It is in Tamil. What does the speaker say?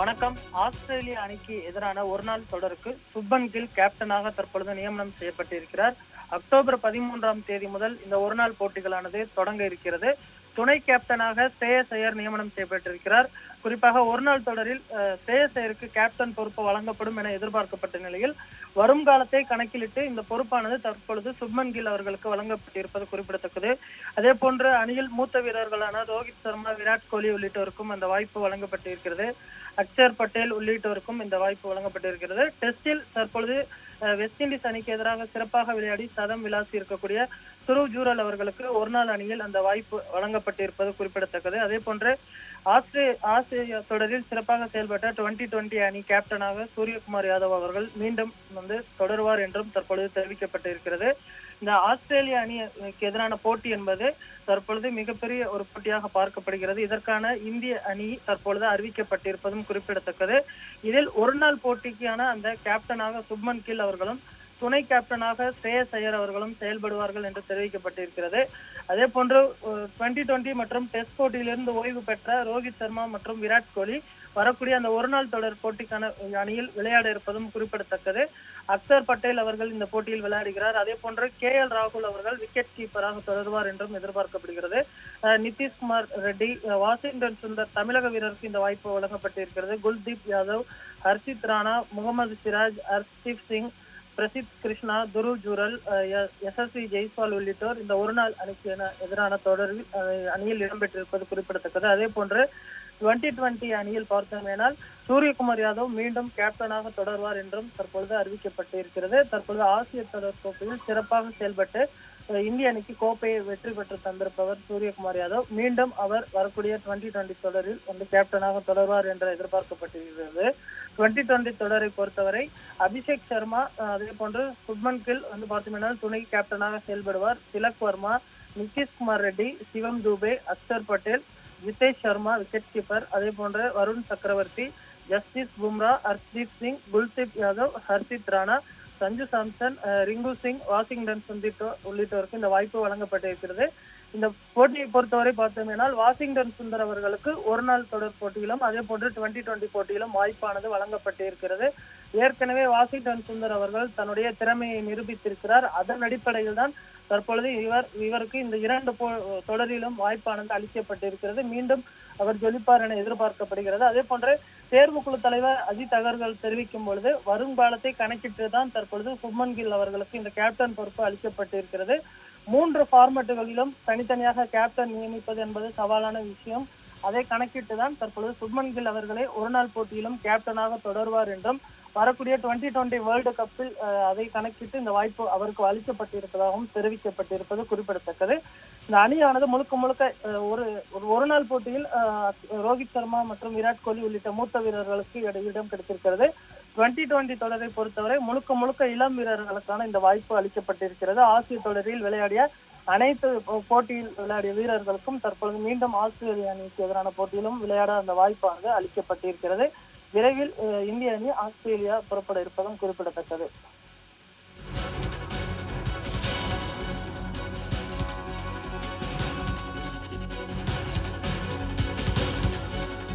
வணக்கம். ஆஸ்திரேலிய அணிக்கு எதிரான ஒரு நாள் தொடருக்கு சுப்பன் கில் கேப்டனாக தற்பொழுது நியமனம் செய்யப்பட்டிருக்கிறார். அக்டோபர் பதிமூன்றாம் தேதி முதல் இந்த ஒருநாள் போட்டிகளானது தொடங்க இருக்கிறது. துணை கேப்டனாக ஸ்ரேயஸ் ஐயர் நியமனம் செய்யப்பட்டிருக்கிறார். குறிப்பாக ஒருநாள் தொடரில் அஹ், கேப்டன் பொறுப்பு வழங்கப்படும் என எதிர்பார்க்கப்பட்ட நிலையில் வரும் காலத்தை கணக்கிலிட்டு இந்த பொறுப்பானது தற்பொழுது சுப்மன் கில் அவர்களுக்கு வழங்கப்பட்டிருப்பது குறிப்பிடத்தக்கது. அதே போன்று அணியில் மூத்த வீரர்களான ரோஹித் சர்மா விராட் கோலி உள்ளிட்டோருக்கும் அந்த வாய்ப்பு வழங்கப்பட்டிருக்கிறது. அக்ஷர் பட்டேல் உள்ளிட்டோருக்கும் இந்த வாய்ப்பு வழங்கப்பட்டிருக்கிறது. டெஸ்டில் தற்பொழுது வெஸ்ட் இண்டீஸ் அணிக்கு எதிராக சிறப்பாக விளையாடி சதம் விளாசி இருக்கக்கூடிய துருவ் ஜூரல் அவர்களுக்கு ஒருநாள் அணியில் அந்த வாய்ப்பு வழங்கப்பட்டிருப்பது குறிப்பிடத்தக்கது. அதே போன்று ஆஸ்திரே ஆஸ்திரேலியா தொடரில் சிறப்பாக செயல்பட்ட டுவெண்டி டுவெண்டி அணி கேப்டனாக சூரியகுமார் யாதவ் அவர்கள் மீண்டும் வந்து தொடருவார் என்றும் தற்பொழுது தெரிவிக்கப்பட்டிருக்கிறது. இந்த ஆஸ்திரேலிய அணிக்கு எதிரான போட்டி என்பது தற்பொழுது மிகப்பெரிய ஒரு போட்டியாக பார்க்கப்படுகிறது. இதற்கான இந்திய அணி தற்பொழுது அறிவிக்கப்பட்டிருப்பதும் குறிப்பிடத்தக்கது. இதில் ஒரு நாள் போட்டிக்கான அந்த கேப்டனாக சுப்மன் கில் அவர்களும் துணை கேப்டனாக ஸ்ரேயஸ் ஐயர் அவர்களும் செயல்படுவார்கள் என்று தெரிவிக்கப்பட்டிருக்கிறது. அதே போன்று டுவெண்டி டுவெண்டி மற்றும் டெஸ்ட் போட்டியிலிருந்து ஓய்வு பெற்ற ரோஹித் சர்மா மற்றும் விராட் கோலி வரக்கூடிய அந்த ஒரு நாள் தொடர் போட்டிக்கான அணியில் விளையாட இருப்பதும் குறிப்பிடத்தக்கது. அக்சர் பட்டேல் அவர்கள் இந்த போட்டியில் விளையாடுகிறார். அதே போன்று கே எல் ராகுல் அவர்கள் விக்கெட் கீப்பராக தொடருவார் என்றும் எதிர்பார்க்கப்படுகிறது. நிதிஷ்குமார் ரெட்டி வாஷிங்டன் சுந்தர் தமிழக வீரருக்கு இந்த வாய்ப்பு வழங்கப்பட்டிருக்கிறது. குல்தீப் யாதவ் ஹர்ஷித் ராணா முகமது சிராஜ் ஹர்ஷ்தீப் சிங் பிரசித் கிருஷ்ணா துரு ஜூரல் எஸ்எஸ்வி ஜெய்ஸ்வால் உள்ளிட்டோர் இந்த ஒரு நாள் அணிக்கு எதிரான தொடரில் அஹ், அணியில் இடம்பெற்றிருப்பது குறிப்பிடத்தக்கது. அதே போன்று டுவெண்டி டுவெண்டி அணியில் பார்த்தோமேனால் சூரியகுமார் யாதவ் மீண்டும் கேப்டனாக தொடர்வார் என்றும் தற்பொழுது அறிவிக்கப்பட்டிருக்கிறது தற்பொழுது ஆசிய தொடர் கோப்பையில் சிறப்பாக செயல்பட்டு இந்திய அணிக்கு கோப்பையை வெற்றி பெற்று தந்திருப்பவர் சூரியகுமார் யாதவ். மீண்டும் அவர் வரக்கூடிய டுவெண்டி டுவெண்டி தொடரில் வந்து கேப்டனாக தொடர்வார் என்று எதிர்பார்க்கப்பட்டிருக்கிறது. டுவெண்டி டுவெண்டி தொடரை பொறுத்தவரை அபிஷேக் சர்மா அதே போன்று சுப்மன் கில் வந்து பார்த்தீங்கன்னா துணை கேப்டனாக செயல்படுவார். திலக் வர்மா நிதிஷ்குமார் ரெட்டி சிவம் தூபே அக்ஷர் பட்டேல் ஜிதேஷ் சர்மா விக்கெட் கீப்பர் அதே போன்ற வருண் சக்கரவர்த்தி ஜஸ்டிஸ் பும்ரா ஹர்ஷ்தீப் சிங் குல்தீப் யாதவ் ஹர்ஷித் ராணா சஞ்சு சாம்சன் ரிங்கு சிங் வாஷிங்டன் சுந்திட்டோ உள்ளிட்டோருக்கு இந்த வாய்ப்பு வழங்கப்பட்டிருக்கிறது இந்த போட்டியை பொறுத்தவரை பார்த்தோம்னால் வாஷிங்டன் சுந்தர் அவர்களுக்கு ஒரு நாள் தொடர் போட்டியிலும் அதே போன்று டுவெண்டி டுவெண்டி போட்டியிலும் வாய்ப்பானது வழங்கப்பட்டிருக்கிறது. ஏற்கனவே வாஷிங்டன் சுந்தர் அவர்கள் தன்னுடைய திறமையை நிரூபித்திருக்கிறார். அதன் அடிப்படையில் தான் தற்பொழுது இவர் இவருக்கு இந்த இரண்டு போ- தொடரிலும் வாய்ப்பானது அளிக்கப்பட்டிருக்கிறது. மீண்டும் அவர் ஜொலிப்பார் என எதிர்பார்க்கப்படுகிறது. அதே போன்று தேர்வுக்குழு தலைவர் அஜித் அகர்வால் தெரிவிக்கும் பொழுது வருங்காலத்தை கணக்கிட்டு தான் தற்பொழுது சுப்மன் கில் அவர்களுக்கு இந்த கேப்டன் பொறுப்பு அளிக்கப்பட்டிருக்கிறது. மூன்று ஃபார்மட்டுகளிலும் தனித்தனியாக கேப்டன் நியமிப்பது என்பது சவாலான விஷயம். அதை கணக்கிட்டு தான் தற்பொழுது சுப்மன் கில் அவர்களை ஒரு நாள் போட்டியிலும் கேப்டனாக தொடர்வார் என்றும் வரக்கூடிய டுவெண்டி டுவெண்ட்டி வேர்ல்டு கப்பில் அதை கணக்கிட்டு இந்த வாய்ப்பு அவருக்கு அளிக்கப்பட்டிருப்பதாகவும் தெரிவிக்கப்பட்டிருப்பது குறிப்பிடத்தக்கது. இந்த அணியானது முழுக்க முழுக்க ஒரு ஒரு ஒரு நாள் போட்டியில் ரோஹித் சர்மா மற்றும் விராட் கோலி உள்ளிட்ட மூத்த வீரர்களுக்கு இட- இடம் கிடைத்திருக்கிறது. டுவெண்டி டுவெண்டி தொடரை பொறுத்தவரை முழுக்க முழுக்க இளம் வீரர்களுக்கான இந்த வாய்ப்பு அளிக்கப்பட்டிருக்கிறது. ஆசிய தொடரில் விளையாடிய அனைத்து போ- போட்டியில் விளையாடிய வீரர்களுக்கும் தற்பொழுது மீண்டும் ஆஸ்திரேலிய அணிக்கு எதிரான போட்டியிலும் விளையாட அந்த வாய்ப்பானது அளிக்கப்பட்டிருக்கிறது. விரைவில் இந்திய அணி ஆஸ்திரேலியா புறப்பட இருப்பதும் குறிப்பிடத்தக்கது.